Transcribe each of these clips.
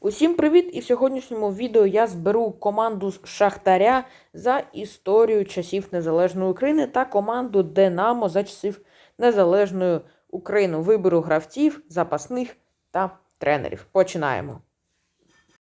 Усім привіт! І в сьогоднішньому відео я зберу команду Шахтаря за історію часів Незалежної України та команду Динамо за часів Незалежної України. Виберу гравців, запасних та тренерів. Починаємо.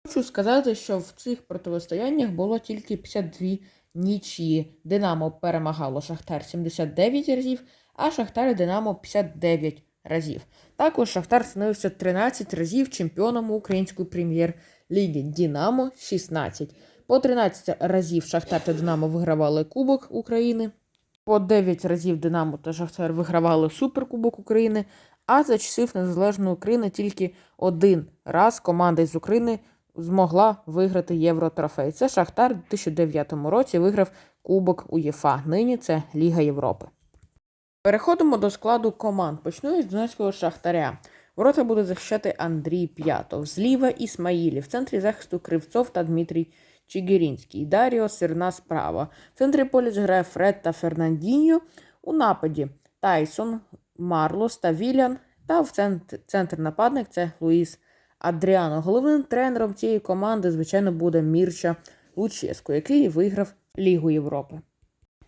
Хочу сказати, що в цих протистояннях було тільки 52 нічії. Динамо перемагало Шахтар 79 разів, а Шахтар Динамо 59 разів. Також Шахтар становився 13 разів чемпіоном української прем'єр-ліги. Динамо 16. По 13 разів Шахтар та Динамо вигравали Кубок України. По 9 разів Динамо та Шахтар вигравали Суперкубок України. А за часів Незалежної України тільки один раз команда з України змогла виграти Євротрофей. Це Шахтар у 2009 році виграв Кубок УЄФА. Нині це Ліга Європи. Переходимо до складу команд. Почну із Донецького Шахтаря. Ворота буде захищати Андрій П'ятов. Зліва Ісмаїлі. В центрі захисту Кривцов та Дмитрій Чигирінський. Даріо Сирна справа. В центрі поля зіграє Фред та Фернандіньо. У нападі Тайсон, Марлос та Вілян. Та в центр, центр нападник це Луїс Адріано. Головним тренером цієї команди, звичайно, буде Мірча Луческо, який виграв Лігу Європи.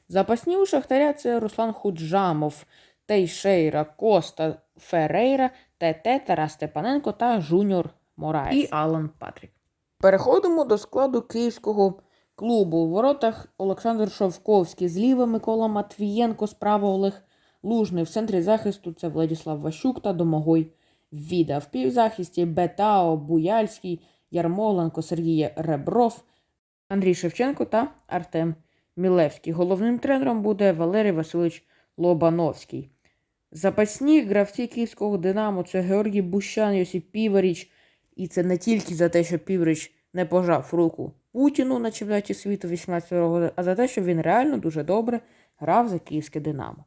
Запасні у Шахтаря це Руслан Худжамов, Тейшейра, Коста Ферейра, ТТ Тарас Степаненко та Жуніор Мораєс і Алан Патрік. Переходимо до складу київського клубу. У воротах Олександр Шовковський, зліва Микола Матвієнко, справа Олег Лужний. В центрі захисту це Владіслав Ващук та Домогой Віда. В півзахисті Бетао, Буяльський, Ярмоленко, Сергій Ребров, Андрій Шевченко та Артем Мілевський. Головним тренером буде Валерій Васильович Лобановський. Запасні гравці київського Динамо це Георгій Бущан, Йосип Піваріч. І це не тільки за те, що Піврич не пожав руку Путіну на чемпіонаті світу 18 року, а за те, що він реально дуже добре грав за київське Динамо.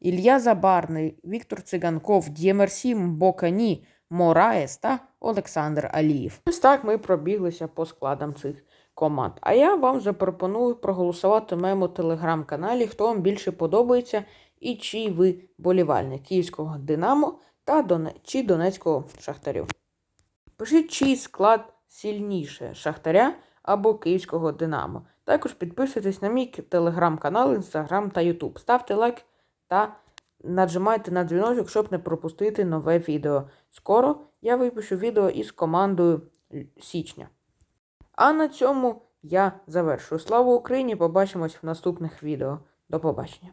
Ілля Забарний, Віктор Циганков, Дємерсім Бокані, Мораєс та Олександр Алієв. Ось так ми пробіглися по складам цих команд. А я вам запропоную проголосувати в моєму телеграм-каналі, хто вам більше подобається і чий ви болівальник київського Динамо та чи Донецького Шахтарю. Пишіть, чий склад сильніше Шахтаря або Київського Динамо. Також підписуйтесь на мій телеграм-канал, інстаграм та ютуб. Ставте лайк та нажимайте на дзвіночок, щоб не пропустити нове відео. Скоро я випущу відео із командою Січня. А на цьому я завершую. Слава Україні! Побачимось в наступних відео. До побачення!